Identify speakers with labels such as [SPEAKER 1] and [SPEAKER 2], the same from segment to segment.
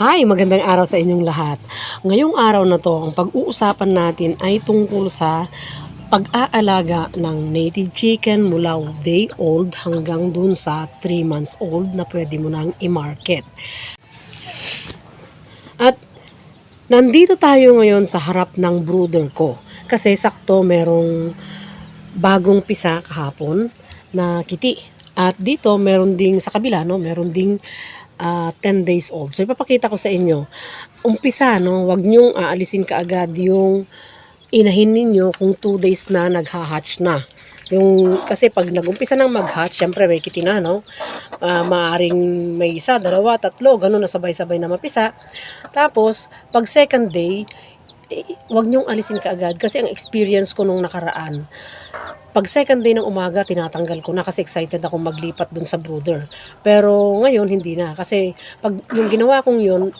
[SPEAKER 1] Hi, magandang araw sa inyong lahat. Ngayong araw na to, ang pag-uusapan natin ay tungkol sa pag-aalaga ng native chicken mula day old hanggang dun sa 3 months old na pwede mo nang i-market. At nandito tayo ngayon sa harap ng brooder ko kasi sakto merong bagong pisa kahapon na kiti. At dito meron ding sa kabila no, meron ding ah, 10 days old. So ipapakita ko sa inyo. Umpisa no, wag niyong aalisin kaagad yung inahin ninyo kung 2 days na nagha-hatch na. Yung, kasi pag nagumpisa ng mag-hatch, syempre may kiti na, no? Ah, maaring may isa, dalawa, tatlo, ganun na sabay-sabay na mapisa. Tapos, pag second day, eh, wag niyong alisin kaagad kasi ang experience ko nung nakaraan, pag second day ng umaga, tinatanggal ko na kasi excited ako maglipat dun sa brooder. Pero ngayon, hindi na. Kasi pag yung ginawa kong yun,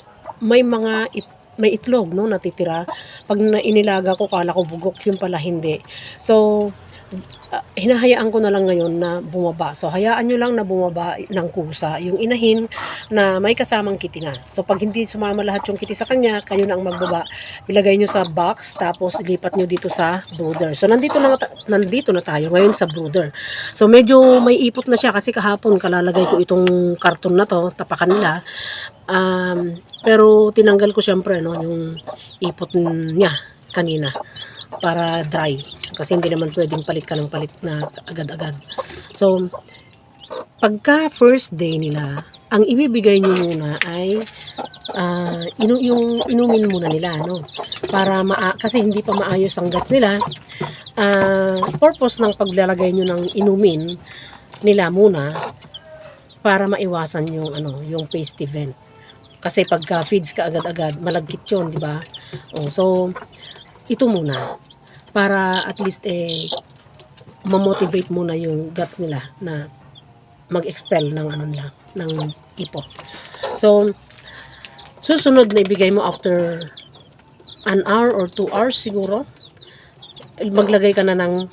[SPEAKER 1] may mga it- may itlog no natitira pag inilaga ko kala ko bugok yung pala hindi so ah, hinahayaan ko na lang ngayon na bumaba. So, hayaan nyo lang na bumaba ng kusa. Yung inahin na may kasamang kiti na. So, pag hindi sumama lahat yung kiti sa kanya, kayo na ang magbaba. Ilagay nyo sa box, tapos ilipat nyo dito sa brooder. So, nandito na, nandito na tayo ngayon sa brooder. So, medyo may ipot na siya kasi kahapon kalalagay ko itong karton na to, tapakan nila. Um, pero tinanggal ko syempre no, yung ipot niya kanina para dry. Kasi hindi naman pwedeng palit ka ng palit na agad-agad. So, pagka first day nila, ang ibibigay nyo muna ay ah, inu yung inumin muna nila, no? Para maa kasi hindi pa maayos ang guts nila. Ah, purpose ng paglalagay nyo ng inumin nila muna para maiwasan yung ano, yung paste event. Kasi pagka feeds ka agad-agad, malagkit 'yon, di ba? Oh, so ito muna para at least eh ma-motivate muna yung guts nila na mag-expel ng ano nila, ng ipot. So, susunod na ibigay mo after an hour or two hours siguro, maglagay ka na ng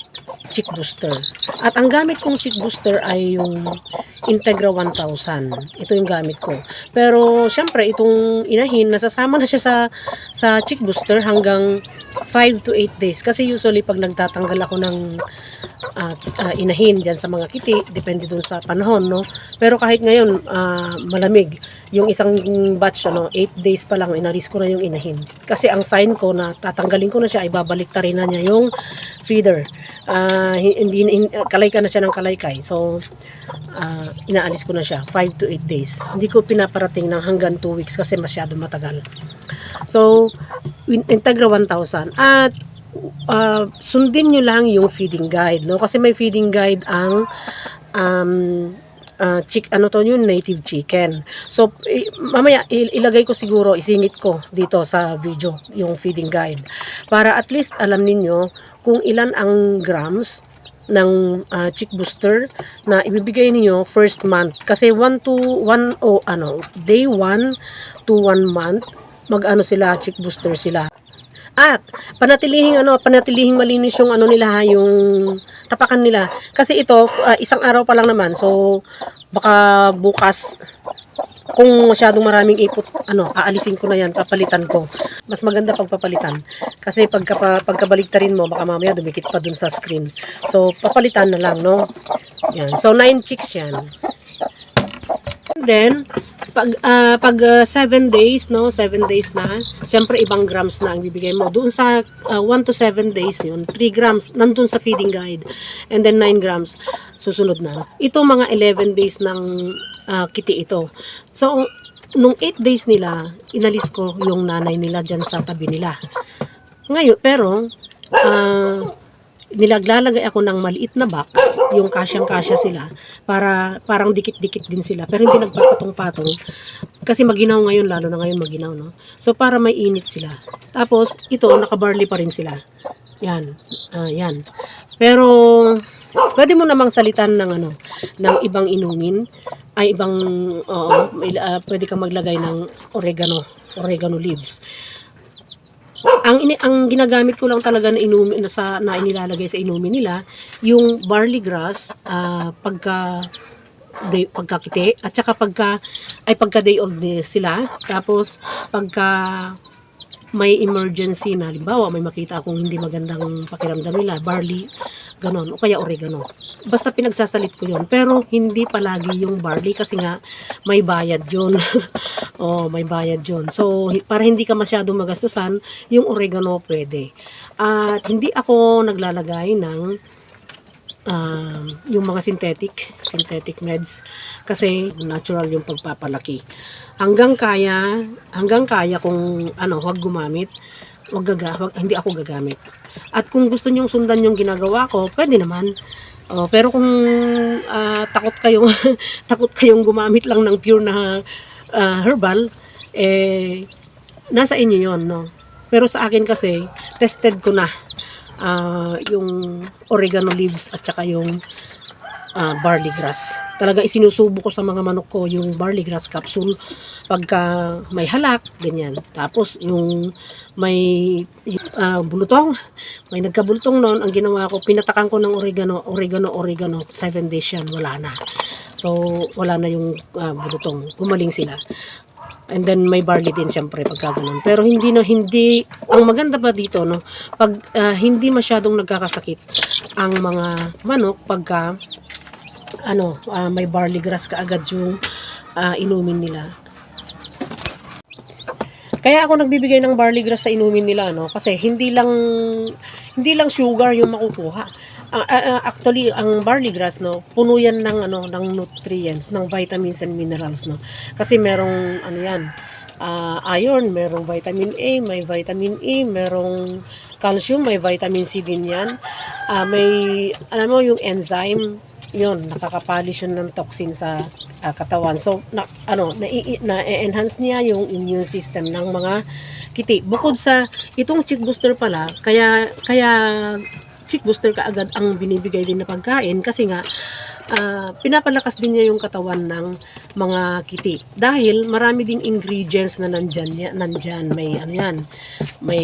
[SPEAKER 1] chick booster. At ang gamit kong chick booster ay yung Integra 1000. Ito yung gamit ko. Pero syempre itong inahin nasasama na siya sa sa chick booster hanggang 5 to 8 days kasi usually pag nagtatanggal ako ng ah, ah, inahin diyan sa mga kiti depende dun sa panahon no? Pero kahit ngayon ah, malamig yung isang batch ano 8 days pa lang inalis ko na yung inahin. Kasi ang sign ko na tatanggalin ko na siya ay babalik ta rin na niya yung feeder. Ah, hindi hin- kalay ka na siya ng kalaykay. So ah, inaalis ko na siya 5 to 8 days. Hindi ko pinaparating ng hanggang 2 weeks kasi masyado matagal. So Integra 1000 at uh, sundin nyo lang yung feeding guide no? Kasi may feeding guide ang um, uh, chick ano to yun native chicken. So mamaya il- ilagay ko siguro isingit ko dito sa video yung feeding guide. Para at least alam ninyo kung ilan ang grams ng uh, chick booster na ibibigay niyo first month. Kasi 1 to 1 o ano day 1 to 1 month mag-ano sila chick booster sila at panatilihing ano, panatilihing malinis yung ano nila yung tapakan nila. Kasi ito ah, isang araw pa lang naman. So baka bukas kung masyadong maraming ipot, ano, aalisin ko na yan, papalitan ko. Mas maganda pagpapalitan. Kasi pagka, pagkabaligtarin mo, baka mamaya dumikit pa dun sa screen. So, papalitan na lang, no? Yan. So, 9 chicks yan. And then, pag ah, pag 7 days, no, 7 days na, siyempre ibang grams na ang bibigay mo. Doon sa 1 to 7 days yun, 3 grams nandun sa feeding guide. And then 9 grams susunod na. Ito mga 11 days ng ah, kiti ito. So, nung 8 days nila, inalis ko yung nanay nila dyan sa tabi nila. Ngayon, pero, ah, nilaglalagay ako ng maliit na box, yung kasyang-kasya sila, para parang dikit-dikit din sila. Pero hindi nagpapatong-patong. Kasi maginaw ngayon, lalo na ngayon maginaw, no? So, para may init sila. Tapos, ito, nakabarley pa rin sila. Yan. Ah, yan. Pero, pwede mo namang salitan ng ano, ng ibang inumin, ay ibang, oo, ah, pwede kang maglagay ng oregano, oregano leaves ang ini ang ginagamit ko lang talaga na inumin na sa na inilalagay sa inumin nila yung barley grass ah, pagka day, pagkakiti at saka pagka ay pagka day old sila. Tapos pagka may emergency na halimbawa may makita akong hindi magandang pakiramdam nila barley ganon. O kaya oregano. Basta pinagsasalit ko yon pero hindi palagi yung barley kasi nga may bayad yun. Oh may bayad yun. So para hindi ka masyadong magastusan yung oregano pwede. At hindi ako naglalagay ng um, yung mga synthetic, synthetic meds kasi natural yung pagpapalaki. Hanggang kaya, hanggang kaya kung ano, wag gumamit, wag gaga, wag, hindi ako gagamit. At kung gusto nyong sundan yung ginagawa ko, pwede naman. Oh, pero kung ah, takot kayo, takot kayong gumamit lang ng pure na ah, herbal, eh nasa inyo 'yon, no. Pero sa akin kasi tested ko na ah, yung oregano leaves at saka yung ah, barley grass. Talaga isinusubo ko sa mga manok ko yung barley grass capsule pagka may halak, ganyan. Tapos yung may ah, bulutong, may nagkabulutong noon, ang ginawa ko, pinatakan ko ng oregano, oregano, oregano, 7 days yan, wala na. So, wala na yung ah, bulutong. Gumaling sila. And then may barley din siyempre pagka ganun. Pero hindi no hindi ang maganda pa dito no pag ah, hindi masyadong nagkakasakit ang mga manok pagka ano ah, may barley grass kaagad yung ah, inumin nila. Kaya ako nagbibigay ng barley grass sa inumin nila no kasi hindi lang hindi lang sugar yung makukuha. Ah, ah, actually ang barley grass no puno yan ng ano ng nutrients, ng vitamins and minerals no. Kasi merong ano yan ah, iron, merong vitamin A, may vitamin E, merong calcium, may vitamin C din yan. Ah, may alam mo yung enzyme yun, nakakapalis yun ng toxin sa ah, katawan. So, na, ano, na, enhance niya yung immune system ng mga kiti. Bukod sa, itong chick booster pala, kaya, kaya chick booster kaagad ang binibigay din na pagkain kasi nga, ah, pinapalakas din niya yung katawan ng mga kiti. Dahil marami ding ingredients na nandyan, ya- nandyan. May ano yan, may,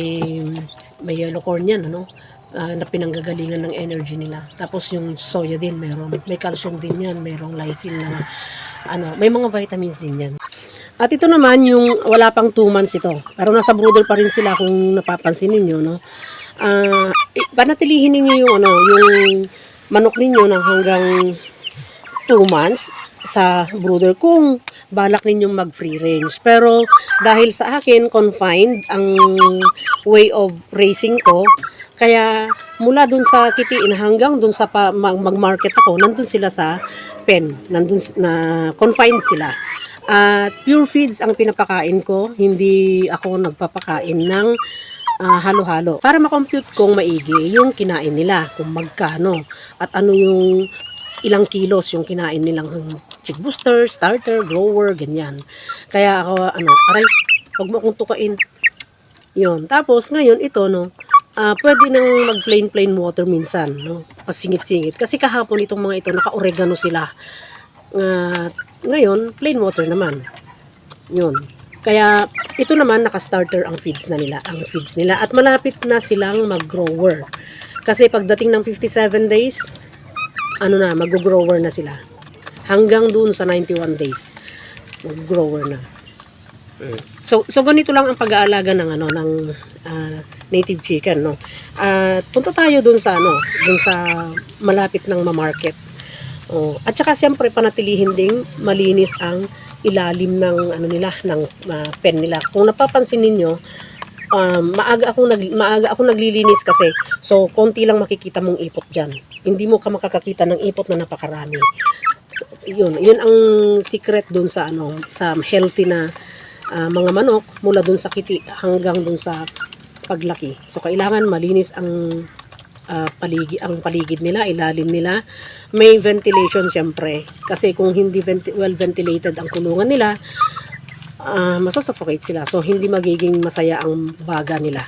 [SPEAKER 1] may yellow corn yan, ano, ah, na pinanggagalingan ng energy nila. Tapos yung soya din meron. May calcium din yan, merong lysine na ano, may mga vitamins din yan. At ito naman yung wala pang 2 months ito. Pero nasa brooder pa rin sila kung napapansin ninyo, no. Ah, i- panatilihin ninyo yung ano, yung manok ninyo ng hanggang 2 months sa brooder kung balak ninyong mag free range. Pero dahil sa akin confined ang way of raising ko, kaya mula dun sa kitiin hanggang dun sa mag-market ako, nandun sila sa pen, nandun na confined sila. At pure feeds ang pinapakain ko, hindi ako nagpapakain ng ah, halo-halo para makompute kong maigi yung kinain nila, kung magkano at ano yung ilang kilos yung kinain nilang chick booster, starter, grower, ganyan. Kaya ako, ano, aray, huwag mo akong tukain. Yun. Tapos, ngayon, ito, no, ah pwede nang mag plain plain water minsan, no, pasingit-singit. Kasi kahapon itong mga ito, naka-oregano sila. Ah, ngayon, plain water naman. Yun. Kaya, ito naman, naka-starter ang feeds na nila, ang feeds nila. At malapit na silang mag-grower. Kasi pagdating ng 57 days, ano na, mag-grower na sila. Hanggang dun sa 91 days, mag-grower na. So so ganito lang ang pag-aalaga ng ano ng ah, native chicken no. At punta tayo dun sa ano, dun sa malapit ng ma-market. Oh, at saka siyempre panatilihin ding malinis ang ilalim ng ano nila ng ah, pen nila. Kung napapansin ninyo, um, maaga akong nag maaga akong naglilinis kasi so konti lang makikita mong ipot diyan. Hindi mo ka makakakita ng ipot na napakarami. So, yun, yun ang secret dun sa ano sa healthy na ah, mga manok mula dun sa kiti hanggang dun sa paglaki. So kailangan malinis ang ah, paligi ang paligid nila, ilalim nila. May ventilation siyempre kasi kung hindi venti- well ventilated ang kulungan nila, ah masasuffocate sila. So hindi magiging masaya ang baga nila.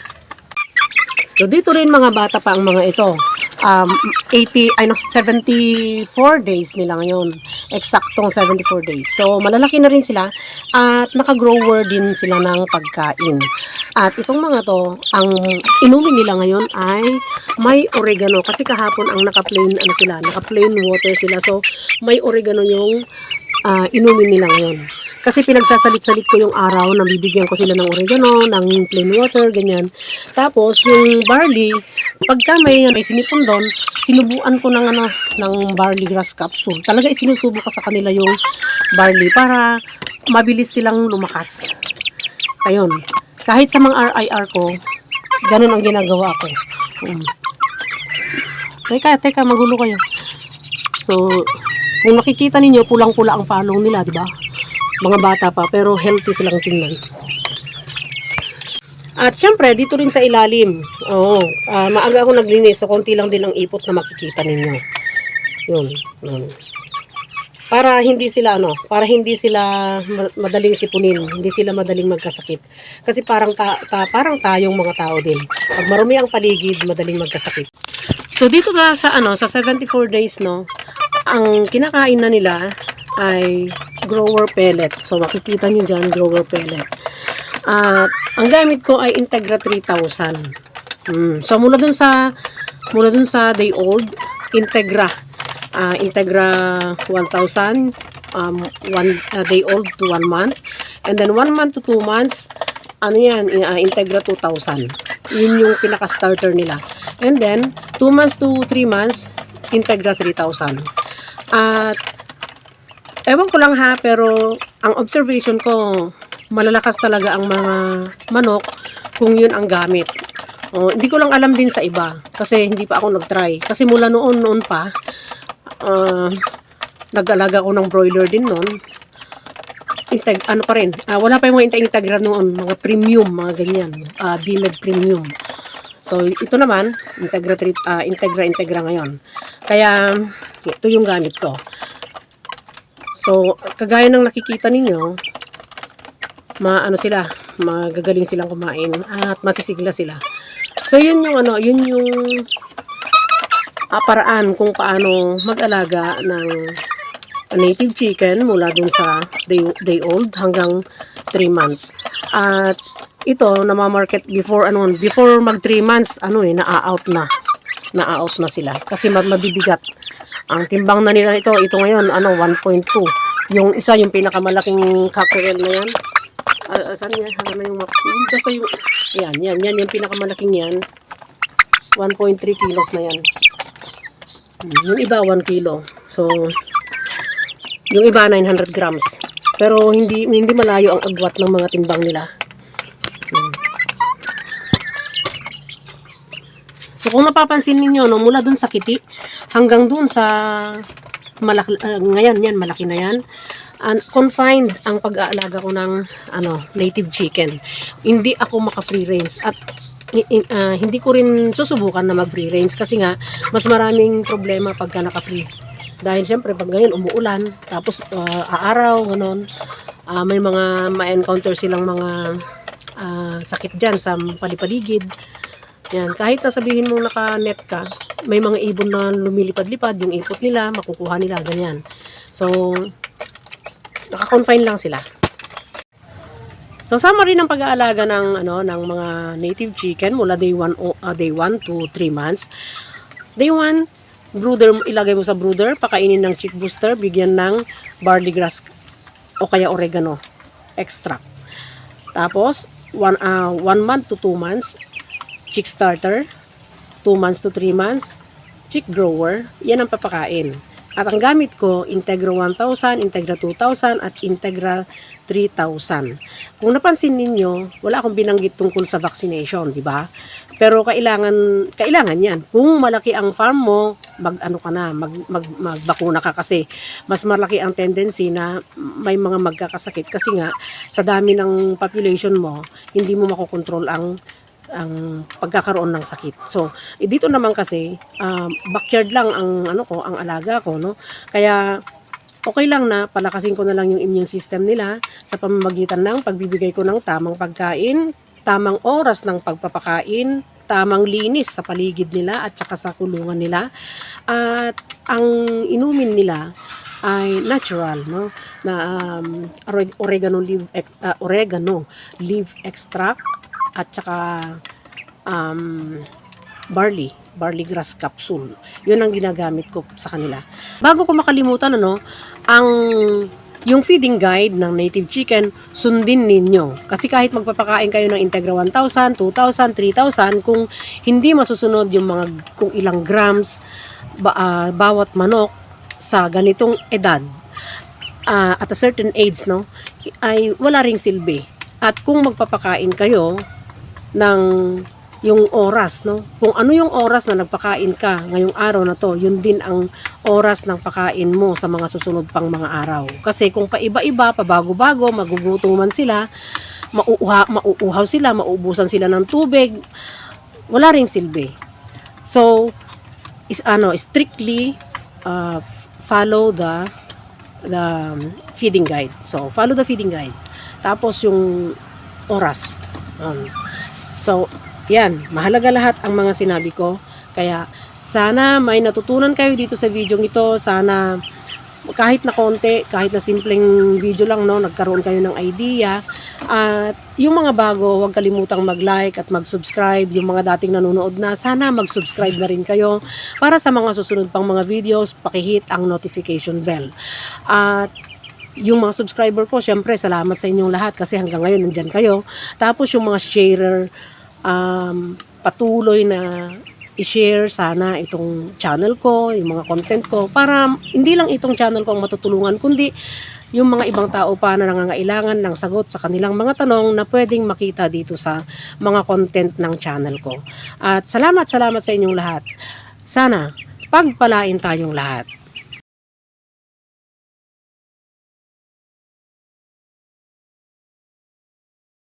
[SPEAKER 1] So dito rin mga bata pa ang mga ito. Um, 80, ay no, 74 days nila ngayon. Eksaktong 74 days. So, malalaki na rin sila at naka-grower din sila ng pagkain. At itong mga to, ang inumin nila ngayon ay may oregano. Kasi kahapon ang naka-plain, ano sila, naka-plain water sila. So, may oregano yung ah, inumin nila ngayon. Kasi pinagsasalit-salit ko yung araw na bibigyan ko sila ng oregano, ng plain water, ganyan. Tapos, yung barley, pagka may, may sinipon doon, sinubuan ko ng, ano, ng barley grass capsule. Talaga isinusubo ko sa kanila yung barley para mabilis silang lumakas. Ayun. Kahit sa mga RIR ko, ganun ang ginagawa ko. Um. Teka, teka, magulo kayo. So, kung nakikita ninyo, pulang-pula ang palong nila, di ba? Mga bata pa, pero healthy lang tingnan. At syempre, dito rin sa ilalim. Oo, ah, maaga ako naglinis, so konti lang din ang ipot na makikita ninyo. Yun, yun. Para hindi sila ano, para hindi sila ma- madaling sipunin, hindi sila madaling magkasakit. Kasi parang ta, ta- parang tayong mga tao din. Pag marumi ang paligid, madaling magkasakit. So dito na sa ano, sa 74 days no, ang kinakain na nila ay grower pellet. So makikita niyo diyan grower pellet. At ang gamit ko ay Integra 3000. Mm. So mula dun sa mula dun sa day old Integra ah, Integra 1000 um, one uh, day old to one month and then one month to two months ano yan uh, Integra 2000 yun yung pinaka starter nila and then two months to three months Integra 3000 at Ewan ko lang ha, pero ang observation ko, malalakas talaga ang mga manok kung yun ang gamit. Oh, hindi ko lang alam din sa iba kasi hindi pa ako nag-try. Kasi mula noon noon pa, ah, nag-alaga ko ng broiler din noon. Integ, ano pa rin, ah, wala pa yung mga integra noon, mga premium, mga ganyan, uh, BMED premium. So, ito naman, Integra, ah, Integra, Integra ngayon. Kaya, ito yung gamit ko. So, kagaya ng nakikita ninyo, maano sila, magagaling silang kumain at masisigla sila. So, yun yung ano, yun yung ah, paraan kung paano mag-alaga ng native chicken mula dun sa day, day old hanggang 3 months. At ito, namamarket before, ano, before mag 3 months, ano eh, na-out na. Na-out na sila. Kasi ma- mabibigat. Ang timbang na nila ito, ito ngayon, ano, 1.2. Yung isa, yung pinakamalaking cockerel na yan. Ah, saan yan? Na yung, map- basta yung, yan, yan, yan, yung pinakamalaking yan. 1.3 kilos na yan. Yung iba, 1 kilo. So, yung iba, 900 grams. Pero hindi hindi malayo ang agwat ng mga timbang nila. So, kung napapansin ninyo, no, mula dun sa kiti, hanggang dun sa malaki, ah, ngayon yan, malaki na yan, and confined ang pag-aalaga ko ng ano, native chicken. Hindi ako maka-free range at ah, hindi ko rin susubukan na mag-free range kasi nga mas maraming problema pagka naka-free. Dahil siyempre pag ngayon umuulan, tapos ah, aaraw, ganon, ah, may mga ma-encounter silang mga ah, sakit dyan sa palipaligid. Yan, kahit na sabihin mong naka-net ka, may mga ibon na lumilipad-lipad, yung ipot nila, makukuha nila, ganyan. So, naka-confine lang sila. So, summary ng pag-aalaga ng, ano, ng mga native chicken mula day 1, day 1 to 3 months. Day 1, brooder, ilagay mo sa brooder, pakainin ng chick booster, bigyan ng barley grass o kaya oregano extract. Tapos, 1 uh, one month to 2 months, chick starter, 2 months to 3 months, chick grower, yan ang papakain. At ang gamit ko, Integra 1000, Integra 2000, at Integra 3000. Kung napansin ninyo, wala akong binanggit tungkol sa vaccination, di ba? Pero kailangan, kailangan yan. Kung malaki ang farm mo, mag ano ka na, mag, mag, magbakuna ka kasi mas malaki ang tendency na may mga magkakasakit kasi nga sa dami ng population mo, hindi mo makokontrol ang ang pagkakaroon ng sakit. So, eh, dito naman kasi um, backyard lang ang ano ko, ang alaga ko, no. Kaya okay lang na palakasin ko na lang yung immune system nila sa pamamagitan ng pagbibigay ko ng tamang pagkain, tamang oras ng pagpapakain, tamang linis sa paligid nila at saka sa kulungan nila. At ang inumin nila ay natural no na um, ore- oregano leaf ah, oregano leaf extract at saka um, barley, barley grass capsule. Yun ang ginagamit ko sa kanila. Bago ko makalimutan, ano, ang yung feeding guide ng native chicken, sundin ninyo. Kasi kahit magpapakain kayo ng Integra 1,000, 2,000, 3,000, kung hindi masusunod yung mga, kung ilang grams ba, ah, bawat manok sa ganitong edad, ah, at a certain age, no, ay wala ring silbi. At kung magpapakain kayo ng yung oras, no? Kung ano yung oras na nagpakain ka ngayong araw na to, yun din ang oras ng pakain mo sa mga susunod pang mga araw. Kasi kung paiba-iba, pabago-bago, magugutuman sila, mauuha, mauuhaw sila, maubusan sila ng tubig, wala ring silbi. So, is ano, strictly uh, follow the the feeding guide. So, follow the feeding guide. Tapos yung oras. Um, so, yan, mahalaga lahat ang mga sinabi ko. Kaya, sana may natutunan kayo dito sa video ito. Sana kahit na konti, kahit na simpleng video lang, no, nagkaroon kayo ng idea. At yung mga bago, huwag kalimutang mag-like at mag-subscribe. Yung mga dating nanonood na, sana mag-subscribe na rin kayo. Para sa mga susunod pang mga videos, pakihit ang notification bell. At yung mga subscriber ko, syempre, salamat sa inyong lahat kasi hanggang ngayon nandyan kayo. Tapos yung mga sharer, um, patuloy na i-share sana itong channel ko, yung mga content ko, para hindi lang itong channel ko ang matutulungan, kundi yung mga ibang tao pa na nangangailangan ng sagot sa kanilang mga tanong na pwedeng makita dito sa mga content ng channel ko. At salamat, salamat sa inyong lahat. Sana, pagpalain tayong lahat.